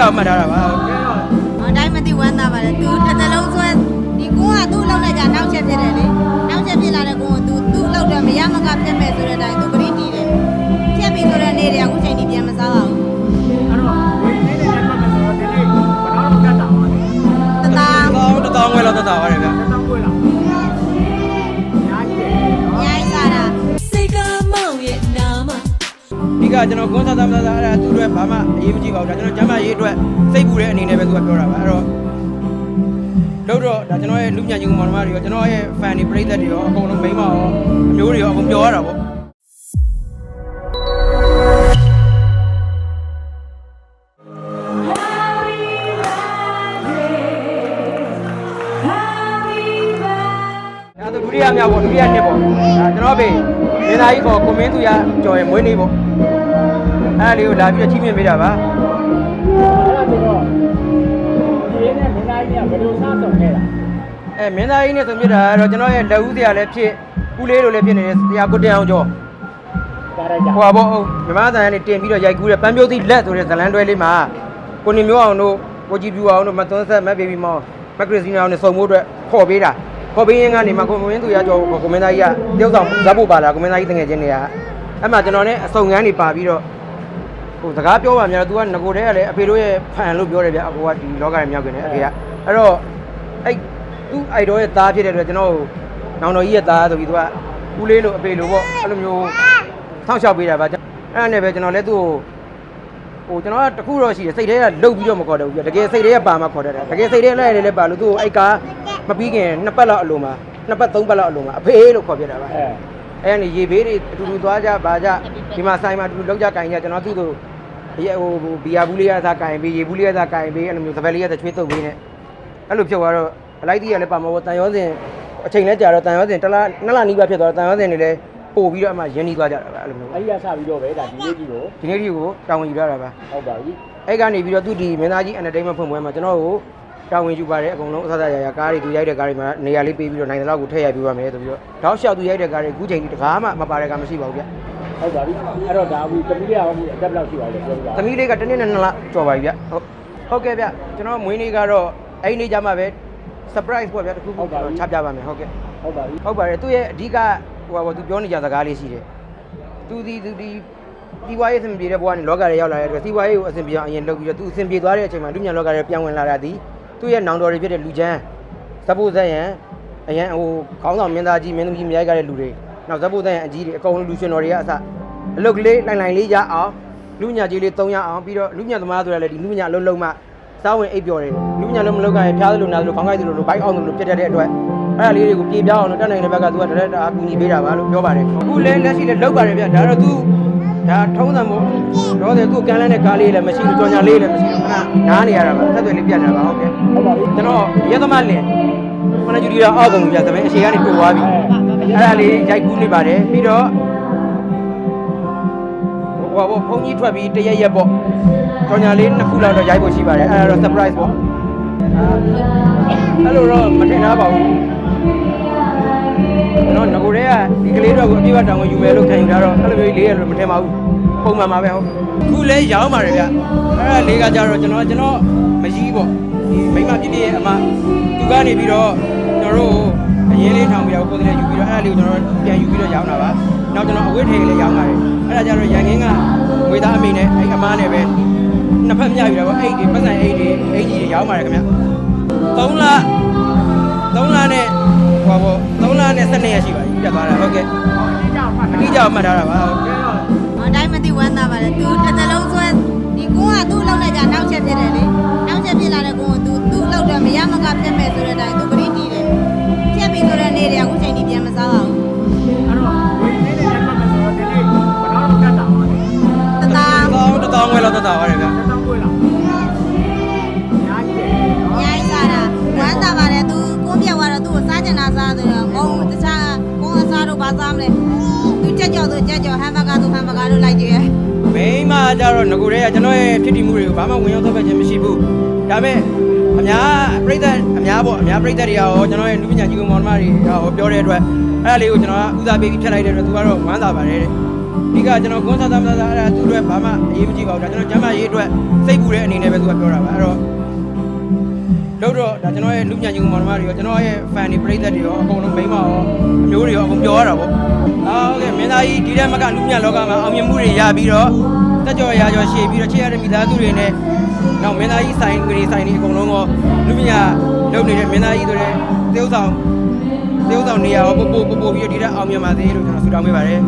ပြအောင်မှတ်ထားတာပါဟုတ်ကဲ့အတိုင်းမသိဝမ်းသာပါတယ်သူတစ်သလုံးဆွဲဒီကွန်းကသူ့လောက်လိုက်ကြနောက်ချက်ဖြစ်တယ်လေနောက်ချက်ဖြစ်လာတဲ့ကွန်းကသူသူ့လောက်တယ်မရမကပြတ်မဲ့ဆိုတဲ့အတိုင်းသူ ကကျွန်တော်ကွန်ဆာသမသာအဲ့ဒါသူ့အတွက်ဘာမှအရေးမကြီးပါဘူးဒါကျွန်တော်ကျမ်းမာရေးအတွက်စိတ်ပူတဲ့အနေနဲ့ပဲသူကပြောတာပါအဲ့တော့လို့တော့ဒါကျွန်တော်ရဲ့လူညံကြီးကမောင်နှမတွေရောကျွန်တော်ရဲ့ fan တွေပရိသတ်တွေရောအကုန်လုံးမိန်းမရောအမျိုးတွေရောအကုန်ပြောရတာပေါ့ဒါဆိုဒုတိယမြောက်ပေါ့ဒုတိယနှစ်ပေါ့ဒါကျွန်တော်ဘေးမင်းသားကြီးပေါ့ကိုမင်းသူရကြော်ရင်မွေးနေ့ပေါ့ အဲ့ဒါလေးကိုလာပြီးတော့ချင်းမြင်ပေးတာပါအဲ့တော့ဒီနေ့မင်းသားကြီးကဘယ်လိုစားဆောင်ခဲ့တာအဲမင်းသားကြီးနဲ့ဆိုမြစ်တာကတော့ကျွန်တော်ရဲ့လက်ဦးစရာလည်းဖြစ်ဦးလေးလိုလည်းဖြစ်နေတဲ့တရားကိုတင်အောင်ကျော်ဒါရိုက်တာဟိုပါပေါ့ဟုတ်မြမသားကနေတင်ပြီးတော့ရိုက်ကူးတဲ့ပန်းပြိုးသီးလက်ဆိုတဲ့ဇလန်တွဲလေးမှာကိုနေမျိုးအောင်တို့ကိုကြည်ပြူအောင်တို့မသွန်းဆက်မဘေဘီမောင်မကရစီနာအောင်နဲ့စုံဖို့အတွက်ခေါ်ပေးတာခေါ်ပေးရင်ကနေမှကိုမင်းသူရကျော်ကိုမင်းသားကြီးကတယောက်ဆောင်ဇက်ဖို့ပါလာကိုမင်းသားကြီးတငယ်ချင်းတွေကအဲ့မှာကျွန်တော်နဲ့အစုံငန်းတွေပါပြီးတော့ ဟိုစကားပြောပါများတော့ तू ကငကိုတဲ့ကလည်းအဖေတို့ရဲ့ဖန်လို့ပြောတယ်ဗျအကိုကဒီလောကရဲ့မြောက်ကနေအဖေကအဲ့တော့အဲ့သူ့အိုက်တော်ရဲ့သားဖြစ်တဲ့အတွက်ကျွန်တော်နောင်တော်ကြီးရဲ့သားဆိုပြီး तू ကဦးလေးလိုအဖေလိုပေါ့အဲ့လိုမျိုးဆောက်ရှောက်ပေးတာပါအဲ့ဒါနဲ့ပဲကျွန်တော်လည်းသူ့ကိုဟိုကျွန်တော်ကတခုတော့ရှိတယ်စိတ်ထဲကလှုပ်ပြီးတော့မခေါ်တယ်ဘူးပြတကယ်စိတ်ထဲကပါမှခေါ်တတ်တယ်တကယ်စိတ်ထဲလိုက်ရတယ်လည်းပါလို့သူ့ကိုအဲ့ကားမပြီးခင်နှစ်ပတ်လောက်အလိုမှာနှစ်ပတ်သုံးပတ်လောက်အလိုမှာအဖေလို့ခေါ်ပြတာပါအဲအဲ့ကနေရေဘေးတွေအတူတူသွားကြပါကြဒီမှာဆိုင်မှာအတူတူလောက်ကြကင်ကြကျွန်တော်သူ့ကို ရေဟိုဘီယာဘူးလေးရစားကင်ပေးရေဘူးလေးရစားကင်ပေးအဲ့လိုမျိုးသပက်လေးရစားချွေးတုပ်ပေးနေအဲ့လိုဖြစ်သွားတော့အလိုက်တီးရလည်းပါမှာပေါ့တန်ရောစင်အချိန်နဲ့ကြာတော့တန်ရောစင်တစ်လားနှစ်လနီးပါဖြစ်သွားတော့တန်ရောစင်တွေလည်းပို့ပြီးတော့အမှရင်းနှီးသွားကြတာပါအဲ့လိုမျိုးအဲ့ဒီကစပြီးတော့ပဲဒါဒီနေ့ကြီးကိုဒီနေ့ဒီကိုတာဝန်ယူရတာပါဟုတ်ပါပြီအဲ့ကနေပြီးတော့သူဒီမင်းသားကြီး entertainment ဖွင့်ပွဲမှာကျွန်တော်ကိုတာဝန်ယူပါတယ်အကုန်လုံးအဆအဆရရကားတွေသူရိုက်တဲ့ကားတွေမှာနေရာလေးပေးပြီးတော့နိုင်တဲ့လောက်ကိုထည့်ရိုက်ပေးပါမယ်ဆိုပြီးတော့တောက်လျှောက်သူရိုက်တဲ့ကားတွေအခုချိန်ထိတကားမှမပါတဲ့ကားမရှိပါဘူးဗျ ဟုတ်ပါပြီအဲ့တော့ဒါဘူးတမီးရအောင်အတက်ဘလောက်ရှိပါလဲပြောပြပါသမီးလေးကတစ်နှစ်နဲ့နှစ်လကြော်ပါပြီဗျဟုတ်ဟုတ်ကဲ့ဗျကျွန်တော်မွေးနေ့ကတော့အဲ့ဒီနေ့ကျမှပဲ surprise ပေါ့ဗျတခုခုကျွန်တော်ချပြပါမယ်ဟုတ်ကဲ့ဟုတ်ပါပြီဟုတ်ပါတယ်သူရဲ့အဓိကဟိုပါပေါ့သူပြောနေကြစကားလေးရှိတယ်သူဒီသူဒီဒီဝါရေးအဆင်ပြေတဲ့ဘဝနဲ့လောကထဲရောက်လာတဲ့အတွက်ဒီဝါရေးကိုအဆင်ပြေအောင်အရင်လုပ်ပြီးတော့သူအဆင်ပြေသွားတဲ့အချိန်မှာလူမြန်လောကထဲပြန်ဝင်လာတာဒီသူ့ရဲ့နောင်တော်တွေဖြစ်တဲ့လူချမ်းဇဘိုဇက်ရန်အရန်ဟိုခေါင်းဆောင်မင်းသားကြီးမင်းသမီးမြိုက်ကြတဲ့လူတွေ နောက်ဇဘိုဇက်ရန်အကြီးတွေအကုန်လုံးလူရှင်တော်တွေကအစအလုတ်ကလေးလိုင်လိုင်လေးရအောင်လူညာကြီးလေး၃ရအောင်ပြီးတော့လူညာသမားဆိုတာလည်းဒီလူညာအလုံးလုံးမှစားဝင်အိပ်ပျော်တယ်လူညာလုံးမလုံးကရင်ဖျားသလိုနာသလိုခေါင်းကိုက်သလိုလိုဘိုက်အောင်သလိုဖြစ်တတ်တဲ့အတွက်အဲ့ဒါလေးတွေကိုပြေပြောင်းအောင်လို့တက်နိုင်တဲ့ဘက်ကသူကတရက်တာအကူညီပေးတာပါလို့ပြောပါတယ်အခုလဲလက်ရှိလဲလောက်ပါတယ်ဗျဒါတော့သူဒါထုံးစံမို့တော့တယ်သူကန်လန်းတဲ့ကားလေးလည်းမရှိဘူးကြော်ညာလေးလည်းမရှိဘူးခဏနားနေရတာပါဆက်သွယ်လေးပြတ်နေတာပါဟုတ်ကဲ့ဟုတ်ပါပြီကျွန်တော်ရဲသမားလင်ခဏကျူဒီတော့အောက်ကုန်ပြသမင်းအရှိကနေတိုးသွားပြီ အဲ့ဒါလေးရိုက်ကူးနေပါတယ်ပြီးတော့ဟိုဘောဘုန်းကြီးထွက်ပြီးတရက်ရက်ပေါ့ကြော်ညာလေးနှစ်ခုလောက်တော့ရိုက်ဖို့ရှိပါတယ်အဲ့ဒါတော့ surprise ပေါ့အဲ့လိုတော့မထင်သားပါဘူးကျွန်တော်ငကိုတွေကဒီကလေးတော့ကိုအပြည့်အဝတောင်းဝင်ယူမယ်လို့ခံယူထားတော့အဲ့လိုမျိုးလေးရလို့မထင်ပါဘူးပုံမှန်ပါပဲဟုတ်ခုလဲရောင်းပါတယ်ဗျအဲ့ဒါလေးကကြတော့ကျွန်တော်ကျွန်တော်မကြီးပေါ့ဒီမိမပြည့်ပြည့်ရဲ့အမသူကနေပြီးတော့ကျွန်တော်တို့ အရင်လေးထောင်ပြီးတော့ကိုယ်တည်းယူပြီးတော့အဲ့ဒါလေးကိုကျွန်တော်ပြန်ယူပြီးတော့ရောင်းတာပါနောက်ကျွန်တော်အဝတ်ထည်လေးရောင်းပါတယ်အဲ့ဒါကြတော့ရန်ကင်းကဝေသားအမိနဲ့အဲ့အမားနဲ့ပဲနှစ်ဖက်မြယူတာပေါ့အဲ့ဒီပတ်စံအဲ့ဒီအဲ့ဒီရောင်းပါတယ်ခင်ဗျ3လ3လနဲ့ဟောပေါ့3လနဲ့12ရက်ရှိပါပြီပြတ်သွားတာဟုတ်ကဲ့ဒီကြောင်မှတ်အတိအကျမှတ်ထားတာပါဟုတ်တယ်တော့။အတိုင်းမသိဝမ်းသာပါတယ်။ तू တစ်သလုံးဆွဲဒီကုန်းကသူ့လောက်နဲ့ကြနောက်ချက်ဖြစ်တယ်လေ။နောက်ချက်ဖြစ်လာတဲ့ကုန်းက तू သူ့ စားမလဲ။ तू ကြက်ကြော်ဆိုကြက်ကြော်ဟမ်ဘဂါဆိုဟမ်ဘဂါတို့လိုက်ကြည့်ရဲ့မိန်းမကြတော့ငကိုတွေကကျွန်တော်ရဲ့ဖြစ်တည်မှုတွေကိုဘာမှဝင်ရောက်သက်ဖက်ခြင်းမရှိဘူးဒါပေမဲ့အများပြိဿအများပေါ့အများပြိဿတွေရောကျွန်တော်ရဲ့လူပညာကြီးကောင်မောင်နှမတွေရောပြောတဲ့အတွက်အဲ့ဒါလေးကိုကျွန်တော်ကဦးစားပေးပြီးဖြတ်လိုက်တဲ့အတွက်သူကတော့ဝမ်းသာပါတယ်တဲ့ဒီကကျွန်တော်ကွန်းစားသားမသားသားအဲ့ဒါသူ့အတွက်ဘာမှအရေးမကြီးပါဘူးဒါကျွန်တော်ကျမ်းမာရေးအတွက်စိတ်ပူတဲ့အနေနဲ့ပဲသူကပြောတာပါအဲ့တော့ လို့တော့ဒါကျွန်တော်ရဲ့လူညံကြီးမောင်နှမတွေရောကျွန်တော်ရဲ့ fan တွေပရိသတ်တွေရောအကုန်လုံးမိန်းမရောအမျိုးတွေရောအကုန်ပြောရတာပေါ့အာဟုတ်ကဲ့မင်းသားကြီးဒီတဲ့မကလူညံလောကမှာအောင်မြင်မှုတွေရပြီးတော့တက်ကြော်ရာကျော်ရှည်ပြီးတော့ချစ်ရတဲ့မိသားစုတွေနဲ့နောက်မင်းသားကြီးဆိုင်တွေဆိုင်တွေအကုန်လုံးကလူညံလုပ်နေတဲ့မင်းသားကြီးဆိုတဲ့သေဥဆောင်သေဥဆောင်နေရာရောပို့ပို့ပို့ပို့ပြီးတော့ဒီတဲ့အောင်မြင်ပါစေလို့ကျွန်တော်ဆုတောင်းပေးပါတယ်